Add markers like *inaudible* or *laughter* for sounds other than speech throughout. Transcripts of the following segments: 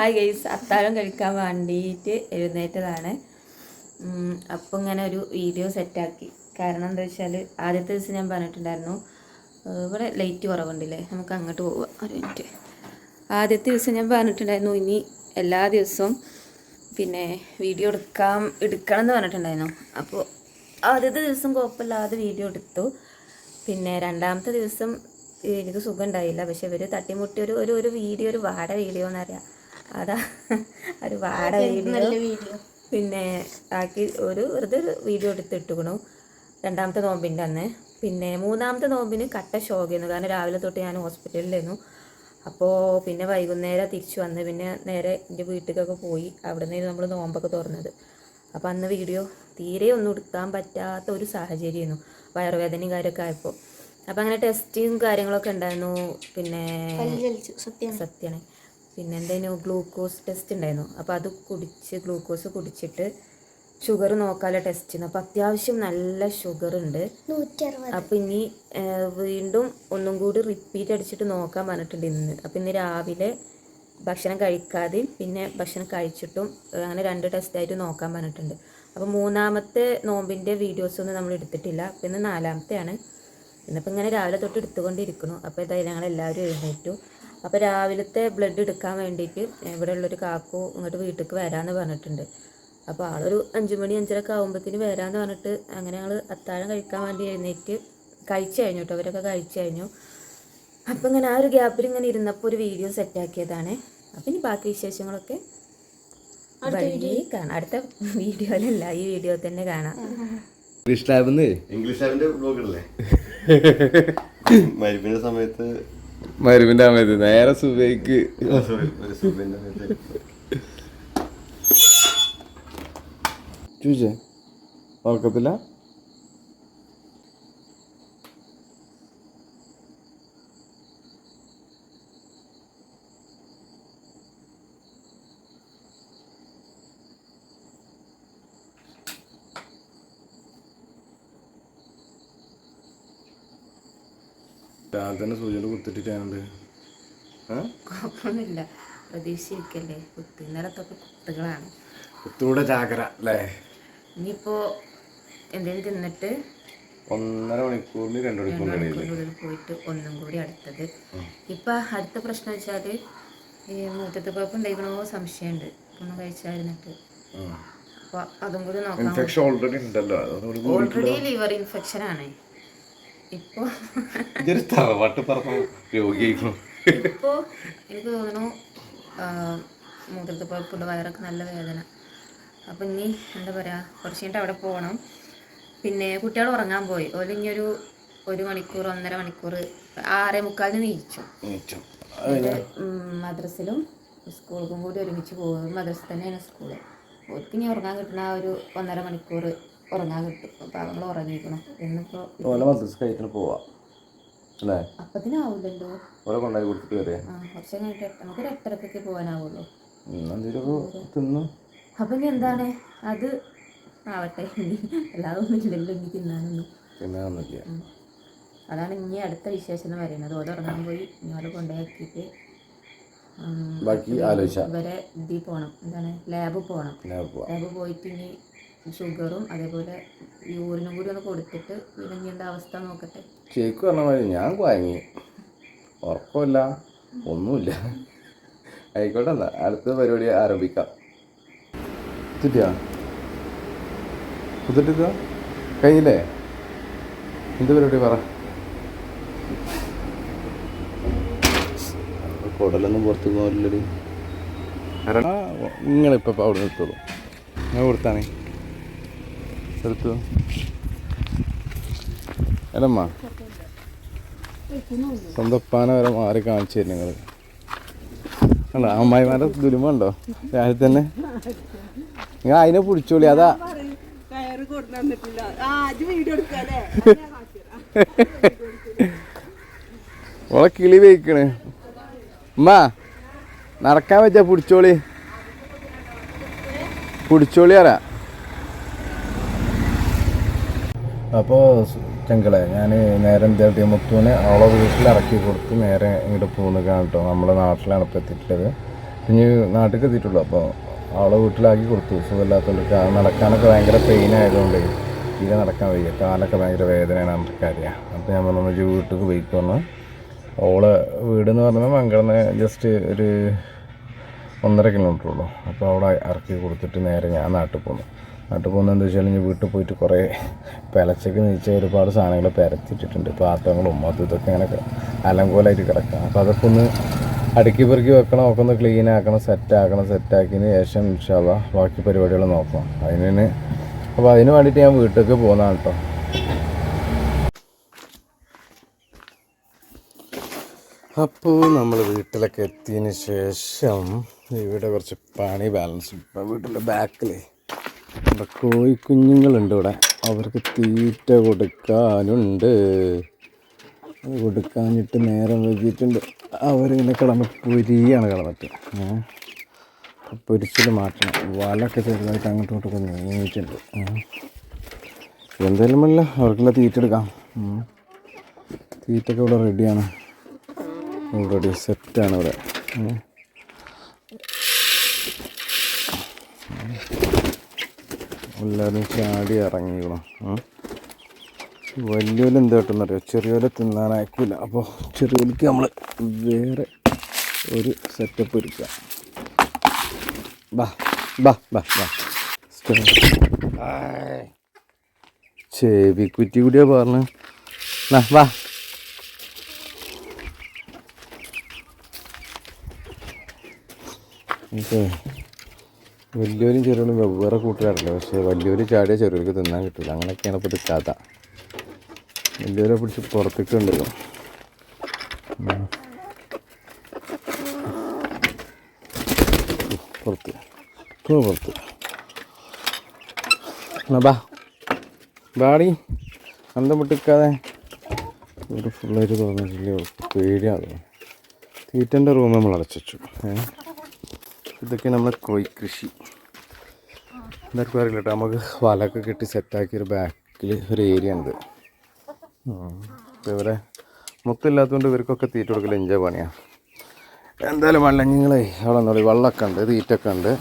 Hi guys അത്താഴം കഴിക്കാൻ വേണ്ടിയിട്ട് എഴുന്നേറ്റതാണ്. അപ്പം ഇങ്ങനെ ഒരു വീഡിയോ സെറ്റാക്കി കാരണം എന്താ വെച്ചാൽ ആദ്യത്തെ ദിവസം ഞാൻ പറഞ്ഞിട്ടുണ്ടായിരുന്നു ഇവിടെ ലൈറ്റ് കുറവുണ്ടല്ലേ നമുക്ക് അങ്ങോട്ട് പോവാം. ഒരു മിനിറ്റ് ആദ്യത്തെ ദിവസം ഞാൻ പറഞ്ഞിട്ടുണ്ടായിരുന്നു ഇനി എല്ലാ ദിവസവും പിന്നെ വീഡിയോ എടുക്കാം എടുക്കണം എന്ന് പറഞ്ഞിട്ടുണ്ടായിരുന്നു. അപ്പോൾ ആദ്യത്തെ ദിവസം കുഴപ്പമില്ലാതെ വീഡിയോ എടുത്തു. പിന്നെ രണ്ടാമത്തെ ദിവസം എനിക്ക് സുഖം ഉണ്ടായില്ല. പക്ഷെ ഇവർ തട്ടിമുട്ടി ഒരു ഒരു ഒരു വീഡിയോ ഒരു വാട വീഡിയോ എന്നറിയാം അതാ ഒരു വാട വീഡിയോ. പിന്നെ ആക്കി ഒരു വെറുതെ ഒരു വീഡിയോ എടുത്തിട്ടുക്കണു രണ്ടാമത്തെ നോമ്പിന്റെ അന്ന്. പിന്നെ മൂന്നാമത്തെ നോമ്പിന് കട്ട ഷോക്കായിരുന്നു കാരണം രാവിലെ തൊട്ട് ഞാൻ ഹോസ്പിറ്റലിലായിരുന്നു. അപ്പോൾ പിന്നെ വൈകുന്നേരം തിരിച്ചു വന്ന് പിന്നെ നേരെ എന്റെ വീട്ടിലേക്കൊക്കെ പോയി. അവിടെ നിന്ന് നമ്മൾ നോമ്പൊക്കെ തുറന്നത്. അപ്പോൾ അന്ന് വീഡിയോ തീരെ ഒന്നും എടുക്കാൻ പറ്റാത്ത ഒരു സാഹചര്യമായിരുന്നു. വയറുവേദനയും കാര്യമൊക്കെ ആയപ്പോൾ അപ്പോൾ അങ്ങനെ ടെസ്റ്റും കാര്യങ്ങളൊക്കെ ഉണ്ടായിരുന്നു. പിന്നെ സത്യമാണ് പിന്നെ എന്തായിരുന്നു? ഗ്ലൂക്കോസ് ടെസ്റ്റ് ഉണ്ടായിരുന്നു. അപ്പോൾ അത് കുടിച്ച് ഗ്ലൂക്കോസ് കുടിച്ചിട്ട് ഷുഗർ നോക്കാനുള്ള ടെസ്റ്റ് ചെയ്യുന്നു അപ്പോൾ അത്യാവശ്യം നല്ല ഷുഗർ ഉണ്ട്. അപ്പോൾ ഇനി വീണ്ടും ഒന്നും കൂടി റിപ്പീറ്റ് അടിച്ചിട്ട് നോക്കാൻ പറഞ്ഞിട്ടുണ്ട് ഇന്ന്. അപ്പോൾ ഇന്ന് രാവിലെ ഭക്ഷണം കഴിക്കാതെയും പിന്നെ ഭക്ഷണം കഴിച്ചിട്ടും അങ്ങനെ രണ്ട് ടെസ്റ്റായിട്ട് നോക്കാൻ പറഞ്ഞിട്ടുണ്ട്. അപ്പോൾ മൂന്നാമത്തെ നോമ്പിന്റെ വീഡിയോസൊന്നും നമ്മൾ എടുത്തിട്ടില്ല. അപ്പം ഇന്ന് നാലാമത്തെയാണ്. ഇന്നിപ്പോൾ ഇങ്ങനെ രാവിലെ തൊട്ട് എടുത്തുകൊണ്ടിരിക്കുന്നു. അപ്പോൾ ഇതായി ഞങ്ങൾ എല്ലാവരും എഴുന്നേറ്റു. അപ്പോൾ രാവിലത്തെ ബ്ലഡ് എടുക്കാൻ വേണ്ടിയിട്ട് ഇവിടെ ഉള്ളൊരു കാക്കു ഇങ്ങോട്ട് വീട്ടിലേക്ക് വരാമെന്ന് പറഞ്ഞിട്ടുണ്ട്. അപ്പോൾ ആളൊരു അഞ്ച് മണി അഞ്ചരക്കെ ആകുമ്പോഴത്തേന് വരാമെന്ന് പറഞ്ഞിട്ട് അങ്ങനെ ഞങ്ങൾ അത്താഴം കഴിക്കാൻ വേണ്ടി എഴുന്നേറ്റ് കഴിച്ചു കഴിഞ്ഞു കേട്ടോ അവരൊക്കെ കഴിച്ചു കഴിഞ്ഞു. അപ്പം ഇങ്ങനെ ആ ഒരു ഗ്യാപ്പിൽ ഇങ്ങനെ ഇരുന്നപ്പോൾ ഒരു വീഡിയോ സെറ്റാക്കിയതാണ് അപ്പം ഇനി ബാക്കി വിശേഷങ്ങളൊക്കെ വഴി കാണാം. അടുത്ത വീഡിയോയിലല്ല ഈ വീഡിയോ തന്നെ കാണാം. ഇംഗ്ലീഷ് ലാബിന്ന് ഇംഗ്ലീഷ് ലാബിന്റെ ബ്ലോഗ് *laughs* മരുപ്പിന്റെ സമയത്ത് മരുവിന്റെ അമ്മയത് നേരെ സുബൈക്ക്. ചൂച്ചേ സമയത്ത് ഓർക്കത്തില്ല രാവിലെ തന്നെ സൂചന കുത്തിട്ടിട്ടാണ് കുഴപ്പമൊന്നുമില്ല. പ്രതീക്ഷിക്കല്ലേ കുത്ത് ഇന്നലെ തൊട്ട് കുത്തുകളാണ്. കുത്തൂടെ ചാകര അല്ലേ? ഇനിയിപ്പോ എന്തെങ്കിലും തിന്നിട്ട് ഒന്നര മണിക്കൂറിന് രണ്ട് മണിക്കൂറിന് പോയിട്ട് ഒന്നും കൂടി അടുത്തത്. ഇപ്പൊ അടുത്ത പ്രശ്നം വെച്ചാൽ ഈ മൂത്തത്തെ കുഴപ്പം ഉണ്ടായിരിക്കണോ സംശയമുണ്ട്. ഒന്ന് കഴിച്ചായിരുന്നിട്ട്. അപ്പൊ അതും കൂടി നോക്കാം ഓൾറെഡി ലിവർ ഇൻഫെക്ഷൻ ആണ്. ഇപ്പോൾ ഇതൊരു തറവാട്ട് പറഞ്ഞ രോഗിയായിക്കണു ഇപ്പോൾ എനിക്ക് തോന്നുന്നു മൂത്രത്തെ കുഴപ്പമുണ്ട് വയറൊക്കെ നല്ല വേദന. അപ്പം ഇനി എന്താ പറയാ കുറച്ച് കഴിഞ്ഞിട്ട് അവിടെ പോകണം പിന്നെ കുട്ടികൾ ഉറങ്ങാൻ പോയി. ഓൽ ഇനി ഒരു ഒരു മണിക്കൂർ ഒന്നര മണിക്കൂർ ആറേ മുക്കാലിന് നീച്ചു. മദ്രസിലും സ്കൂൾക്കും കൂടി ഒരുമിച്ച് പോകും മദ്രസ തന്നെയാണ് സ്കൂൾ. ഓർക്ക് ഇനി ഉറങ്ങാൻ കിട്ടുന്ന ആ ഒരു ഒന്നര മണിക്കൂർ ഉറങ്ങാൻ കിട്ടും. അപ്പൊ അവൾ ഉറങ്ങിക്കണം എന്നിപ്പോൾ ഓലെ മദ്രസ് കഴിച്ചിട്ട് പോവാ. അല്ലേ? അപ്പത്തിനാവില്ലല്ലോ ഓലെ കൊണ്ടായി കൊടുത്തിട്ട് വരെ. ആ കുറച്ച് കഴിഞ്ഞിട്ട് എട്ട്- നമുക്കൊരു എട്ടരക്കൊക്കെ പോകാനാവുള്ളൂ എന്തെങ്കിലും തിന്നു. അപ്പം ഇനി എന്താണ്? അത് ആവട്ടെ. ഇനി അല്ലാതെ ഒന്നും ഇല്ലല്ലോ ഇനി തിന്നാനൊന്നും. അതാണ് ഇനി അടുത്ത വിശേഷം എന്ന് പറയുന്നത്. ഓരോ ഉറങ്ങാൻ പോയി കൊണ്ടുപോയാക്കിയിട്ട് ഉം, ബാക്കി ആലോചിച്ച. ഇവരെ ഇതിൽ പോണം. എന്താണ്? ലാബ് പോണം. ലാബ് പോയിട്ട് ഇനി ഷുഗറും അതേപോലെ യൂറിനും കൂടി ഒന്ന് കൊടുത്തിട്ട് പിന്നെ അവസ്ഥ നോക്കട്ടെ. ചേക്ക് പറഞ്ഞ മാതിരി ഞാൻ വാങ്ങി ഉറക്കമില്ല ഒന്നുമില്ല. ആയിക്കോട്ടെ എന്നാ. അടുത്ത പരിപാടി ആരംഭിക്കാം. കിട്ടിയാ കുത്തിട്ടില്ല കഴിഞ്ഞില്ലേ? എന്ത് പരിപാടി പറ. കുടലൊന്നും പുറത്ത് പോകില്ലടി നിങ്ങളിപ്പോൾ അവിടെ നിർത്തുള്ളൂ ഞാൻ കൊടുത്താണേ. എടുത്തു? അല്ലമ്മ സ്വന്തപ്പാന വരെ മാറി കാണിച്ചു തരും നിങ്ങൾ അല്ല അമ്മായിമാരെ ദുരിമ ഉണ്ടോ രാവിലെ തന്നെ. നിങ്ങൾ അതിനെ പിടിച്ചോളി അതാ. ഓളെ കിളി വയ്ക്കണ്. അമ്മാ നടക്കാൻ വെച്ചാ പിടിച്ചോളി. പിടിച്ചോളി അറിയാ അപ്പോൾ ചെങ്കളെ ഞാൻ നേരെ എന്താ മുത്തുവിനെ അവളെ വീട്ടിൽ ഇറക്കി കൊടുത്ത് നേരെ ഇങ്ങോട്ട് പോകുന്ന കേട്ടോ നമ്മുടെ നാട്ടിലാണ് ഇപ്പോൾ എത്തിയിട്ടുള്ളത്. ഇനി നാട്ടിൽ എത്തിയിട്ടുള്ളൂ. അപ്പോൾ അവളെ വീട്ടിലാക്കി കൊടുത്തു. സുഖമില്ലാത്തതുകൊണ്ട് കാ- നടക്കാനൊക്കെ ഭയങ്കര പെയിൻ ആയതുകൊണ്ട് തീരെ നടക്കാൻ വയ്യ. കാലൊക്കെ ഭയങ്കര വേദനയാണ് നമുക്ക് കാര്യം. അപ്പോൾ ഞാൻ പറഞ്ഞു ഒരു വീട്ടിലേക്ക് പോയിക്ക് വന്നു അവളെ വീടെന്ന് പറഞ്ഞാൽ മംഗളന്ന് ജസ്റ്റ് ഒരു ഒന്നര കിലോമീറ്റർ ഉള്ളൂ. അപ്പോൾ അവിടെ ഇറക്കി കൊടുത്തിട്ട് നേരെ ഞാൻ നാട്ടിൽ പോന്നു. നാട്ടിൽ പോകുന്നത് എന്താ വെച്ചാൽ വീട്ടിൽ പോയിട്ട് കുറേ പിലച്ചക്ക് നീച്ച ഒരുപാട് സാധനങ്ങൾ പരത്തിയിട്ടിട്ടുണ്ട്. പാത്രങ്ങളും അതും ഇതൊക്കെ ഇങ്ങനെ അലങ്കോലായിട്ട് കിടക്കണം. അപ്പോൾ അതൊക്കെ ഒന്ന് അടുക്കി പെറുക്കി വെക്കണം ഒക്കെ ഒന്ന് ക്ലീൻ ആക്കണം സെറ്റ് ആക്കണം സെറ്റ് ആക്കിയതിന് ശേഷം ഇൻഷാല്ല ബാക്കി പരിപാടികൾ നോക്കണം അതിന് അപ്പോൾ അതിന് വേണ്ടിയിട്ട് ഞാൻ വീട്ടിലേക്ക് പോകുന്നതാണ് കേട്ടോ അപ്പോൾ നമ്മൾ വീട്ടിലൊക്കെ എത്തിയതിന് ശേഷം ഇവിടെ കുറച്ച് പണി ബാലൻസ് വീട്ടിന്റെ ബാക്കിൽ ഇവിടെ കോഴി കുഞ്ഞുങ്ങളുണ്ട് ഇവിടെ. അവർക്ക് തീറ്റ കൊടുക്കാനുണ്ട്. അത് കൊടുക്കാനിട്ട് നേരം വൈകിട്ടുണ്ട് അവരിങ്ങനെ കിടന്ന് പൊരിയാണ് കിടന്നിട്ട് പൊരിച്ചിൽ മാറ്റണം. വലൊക്കെ ചെറുതായിട്ട് അങ്ങോട്ടും ഇങ്ങോട്ടൊക്കെ നീങ്ങിയിട്ടുണ്ട്. എന്തായാലും അല്ല അവർക്കുള്ള തീറ്റ എടുക്കാം. തീറ്റൊക്കെ ഇവിടെ റെഡിയാണ്. ഓൾറെഡി സെറ്റാണ് ഇവിടെ. എല്ലാവരും ചാടി ഇറങ്ങിക്കണം. വലിയോൽ എന്ത് കിട്ടുന്നറിയോ? ചെറിയൊരു തിന്നാനായിക്കില്ല അപ്പോൾ ചെറിയോലിക്ക് നമ്മൾ വേറെ ഒരു സെറ്റപ്പ് ഒരുക്കാം. ബാ കുറ്റി കൂടിയാ പറഞ്ഞു വാ. ഓക്കെ വലിയൊരു ചെറുകളും വെവ്വേറെ കൂട്ടുകാരല്ലേ പക്ഷേ വലിയൊരു ചാടിയ ചെറുകൾക്ക് തിന്നാൻ കിട്ടില്ല അങ്ങനെയൊക്കെയാണ് ഇപ്പോൾ തിക്കാത്ത വലിയവരെ പിടിച്ച് പുറത്തേക്ക് ഉണ്ടല്ലോ. പുറത്ത്. പുറത്ത്. ബാ. ബാടി. അന്തം വിട്ടിക്കാതെ. ഇവിടെ ഫുള്ളായിട്ട് തുറന്നിട്ടില്ല? പേടിയാണ് തീറ്റന്റെ റൂം നമ്മൾ അടച്ചു ഏഹ് ഇതൊക്കെ നമ്മൾ കോഴി കൃഷി. എല്ലാവർക്കും അറിയില്ല കേട്ടോ നമുക്ക് വലൊക്കെ കെട്ടി സെറ്റാക്കിയ ഒരു ബാക്കിൽ ഒരു ഏരിയ ആണിത് ഇവരെ മുത്തില്ലാത്തതുകൊണ്ട് ഇവർക്കൊക്കെ തീറ്റ കൊടുക്കൽ എൻജോയ് പണിയാണ് എന്തായാലും വള്ളങ്ങളെ അവിടെ നോളി വള്ളമൊക്കെ ഉണ്ട് തീറ്റൊക്കെ ഉണ്ട്.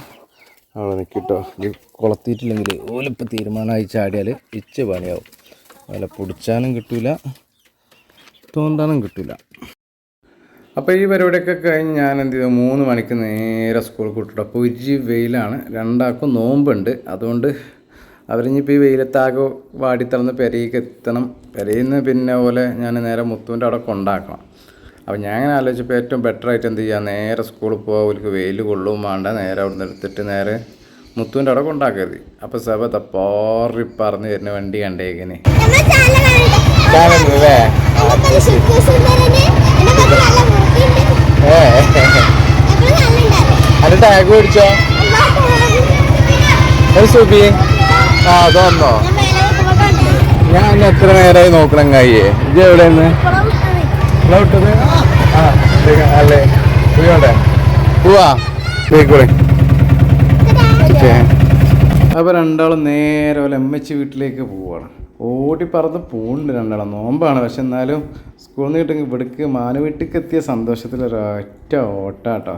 അവിടെ നിൽക്കിട്ടോ ഈ കുളത്തീറ്റില്ലെങ്കിൽ ഓലിപ്പോൾ തീരുമാനമായി ചാടിയാൽ ഇച്ച പണിയാവും. അതുപോലെ പൊടിച്ചാനും കിട്ടില്ല തോണ്ടാനും കിട്ടൂല. അപ്പോൾ ഈ പരിപാടിയൊക്കെ കഴിഞ്ഞ് ഞാൻ എന്ത് ചെയ്തു? മൂന്ന് മണിക്ക് നേരെ സ്കൂൾ കൂട്ടിട്ടു. അപ്പോൾ ഒരു വെയിലാണ്. രണ്ടാൾക്കും നോമ്പുണ്ട്. അതുകൊണ്ട് അവരിഞ്ഞിപ്പോൾ ഈ വെയിലത്താകെ വാടിത്തളന്ന് പെരയ്ക്ക് എത്തണം. പെരയിൽ നിന്ന് പിന്നെ പോലെ ഞാൻ നേരെ മുത്തുവിന്റെ അവിടെ കൊണ്ടാക്കണം. അപ്പോൾ ഞാൻ അങ്ങനെ ആലോചിച്ചപ്പോൾ ഏറ്റവും ബെറ്റർ ആയിട്ട് എന്ത് ചെയ്യുക നേരെ സ്കൂളിൽ പോകാൻ അവർക്ക് വെയിൽ കൊള്ളും വേണ്ട. നേരെ അവിടെ നിന്ന് എടുത്തിട്ട് നേരെ മുത്തുവിന്റെ അവിടെ കൊണ്ടാക്കരുത് അപ്പോൾ സഭ തപ്പാറി പറഞ്ഞ് തരുന്ന വണ്ടി കണ്ടേക്കിന് അത് ടാഗ് മേടിച്ചോ? സുബി. ആ അതൊന്നോ? ഞാൻ എത്ര നേരമായി നോക്കണം കയ്യേ ഇത് എവിടെയെന്ന് വിട്ടത് ആ അല്ലേ? പോയോണ്ടേ പോവാ. പോയിക്കൂടെ. ഓക്കെ അപ്പോൾ രണ്ടാളും നേരെ പോലെ എമ്മച്ചി വീട്ടിലേക്ക് പോവാണ്. ഓടി പറന്ന് പോകുന്നുണ്ട് രണ്ടാളും. നോമ്പാണ്. പക്ഷെ എന്നാലും സ്കൂളിൽ നിന്ന് കിട്ടുമെങ്കിൽ ഇവിടേക്ക് മാനു വീട്ടിലേക്ക് എത്തിയ സന്തോഷത്തിൽ ഒരൊറ്റ ഓട്ടാട്ടോ.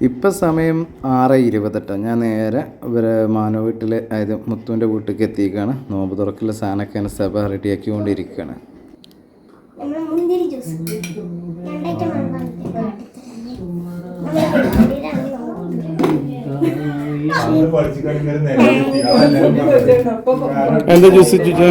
ഇപ്പം സമയം ആറ് ഇരുപത്തെട്ടാണ് ഞാൻ നേരെ ഇവരെ മാനോ വീട്ടിൽ അതായത് മുത്തുവിന്റെ വീട്ടിലേക്ക് എത്തിയിരിക്കുകയാണ്. നോമ്പ് തുറക്കുള്ള സാധനമൊക്കെ സഭ റെഡിയാക്കി കൊണ്ടിരിക്കുകയാണ് മുന്തിരി ജ്യൂസ് രണ്ടായിട്ട് എന്താ ജ്യൂസ് ചുറ്റാ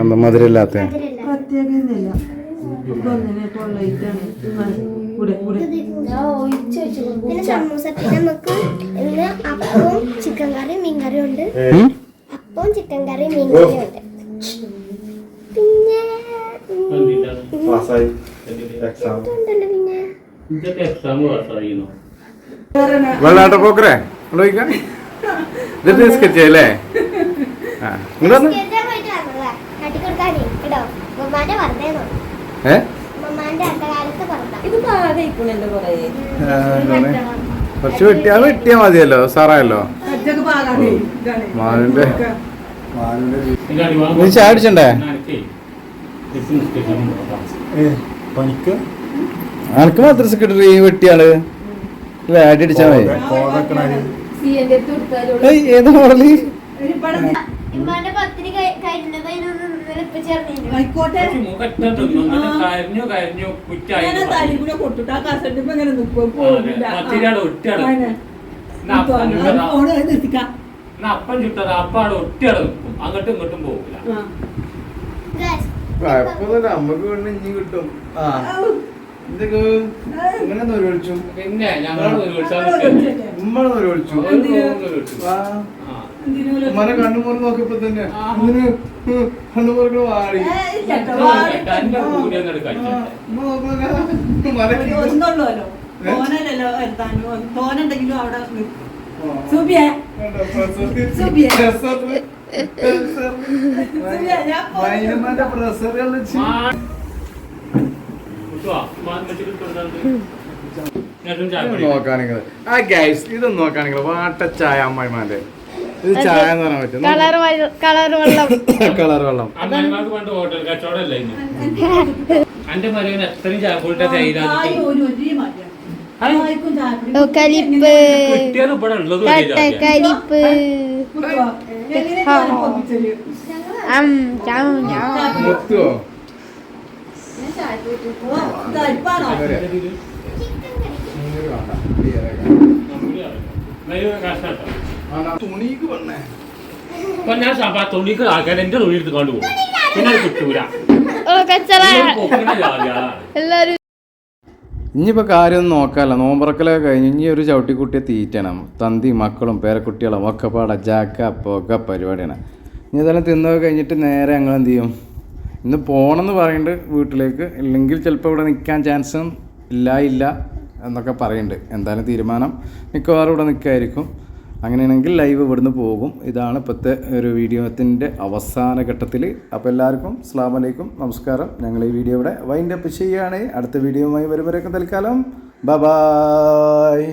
എന്താ മധുരമില്ലാത്ത. കൂടെ പിന്നെ സമൂസ പിന്നെ നമുക്ക് ഇന്ന് അപ്പവും ചിക്കൻ കറി മീൻ കറിയും ഉണ്ട്. അപ്പവും ചിക്കൻ കറി മീൻ കറിയും ഉണ്ട്. പിന്നെ വെള്ളാട്ട പോക്കറേ കൊണ്ടുപോയിക്കാം ഇത് സ്കെച്ച് അല്ലേ? ആ ഇങ്ങോട്ട് കേട്ടോ വെറുതെ. ഇത് കുറേ കുറച്ച് വെട്ടിയാ വെട്ടിയാ മതിയല്ലോ സാറായല്ലോ വാ. നീ ചായ അടിച്ചണ്ടേ. പനിക്ക് അനക്ക് മാത്രം സെക്രട്ടറി ഈ വെട്ടിയാൾ? അല്ലേ അടി അടിച്ചാ മതി. ഏതാ മോഡൽ? പത്രിക കഴിഞ്ഞത്? ആയിക്കോട്ടെ. കരഞ്ഞു കരഞ്ഞു കുറ്റായി ഞാൻ തലി കൂടെ കൊട്ടിട്ട് ആ കസന്റെ ഇങ്ങനെ നിൽക്കും ഒറ്റയാൾ. എന്നാ അപ്പം ചുട്ടതാ. ഫോണ് നിർത്തിക്കാം. അപ്പൻ അപ്പം ചുട്ടതാ അപ്പാട് നിൽക്കും. അങ്ങോട്ടും ഇങ്ങോട്ടും പോകില്ല ആ. കുഴപ്പമൊന്നുമില്ല അമ്മയ്ക്ക് വേണ്ടി ഇനി കിട്ടും. ആ. എന്തൊക്കെ? ഇങ്ങനെ നൊരുവിളിച്ചു പിന്നെ ഞങ്ങളോട് ഉത്സവം ഉമ്മ നൊരുവിളിച്ചു ആ. എന്തിനു ഒരു- ഉമ്മനെ കണ്ണു മുറി നോക്കിയപ്പോ തന്നെ ആ. ഇങ്ങനെ കണ്ണു മുറി വാടി. ഒന്നുള്ളൂല്ലോ തോനുണ്ടെങ്കിലും അവിടെ. സുബിയെ. സുബിയെ. നോക്കാണെങ്കിൽ ആ ഗൈസ് ഇതൊന്നും നോക്കാണെങ്കിൽ വാട്ടച്ചായ ചായ അമ്മായിമാന്റെ. ഇത് ചായ എന്ന് പറയാൻ പറ്റും. കളർ കളർ വെള്ളം. *laughs* കളർ വെള്ളം. എന്റെ മരുവൻ എത്രയും ചായപ്പൊളിട്ട ചായ ചെയ്താൽ ഒരു ഒരു മതിയാണ്. ചായക്കും ചായപ്പൊടി കലിപ്പ്. കലിപ്പ്. കുത്തുവോ? തുണിക്ക് വന്നേ. അപ്പൊ ഞാൻ സഭ തുണിക്ക് ആക്കാൻ എന്റെ തുണി എടുത്ത് പോകും. പിന്നെ അത് കിട്ടൂല. എല്ലാരും ഇനിയിപ്പോൾ കാര്യമൊന്നും നോക്കാമല്ല നോമ്പറക്കലൊക്കെ കഴിഞ്ഞ് ഇനി ഒരു ചവിട്ടിക്കുട്ടിയെ തീറ്റണം. തന്തി മക്കളും പേരക്കുട്ടികളും ഒക്കെ പാടെ ജാക്ക പോക്ക പരിപാടിയാണ്. ഇനി ഇതെല്ലാം തിന്നൊക്കെ കഴിഞ്ഞിട്ട് നേരെ ഞങ്ങൾ എന്ത് ചെയ്യും? ഇന്ന് പോകണമെന്ന് പറയുന്നുണ്ട് വീട്ടിലേക്ക്. ഇല്ലെങ്കിൽ ചിലപ്പോൾ ഇവിടെ നിൽക്കാൻ ചാൻസും ഇല്ല ഇല്ല എന്നൊക്കെ പറയുന്നുണ്ട് എന്തായാലും തീരുമാനം മിക്കവാറും ഇവിടെ നിൽക്കായിരിക്കും അങ്ങനെയാണെങ്കിൽ ലൈവ് ഇവിടുന്ന് പോകും. ഇതാണ് ഇപ്പോഴത്തെ ഒരു വീഡിയോത്തിന്റെ അവസാന ഘട്ടത്തിൽ. അപ്പോൾ എല്ലാവർക്കും സ്ലാം വലൈക്കും നമസ്കാരം. ഞങ്ങൾ ഈ വീഡിയോ ഇവിടെ വൈൻഡപ്പ് ചെയ്യുകയാണ്. അടുത്ത വീഡിയോയുമായി വരുമ്പോഴേക്കും തൽക്കാലം. ബ ബായ്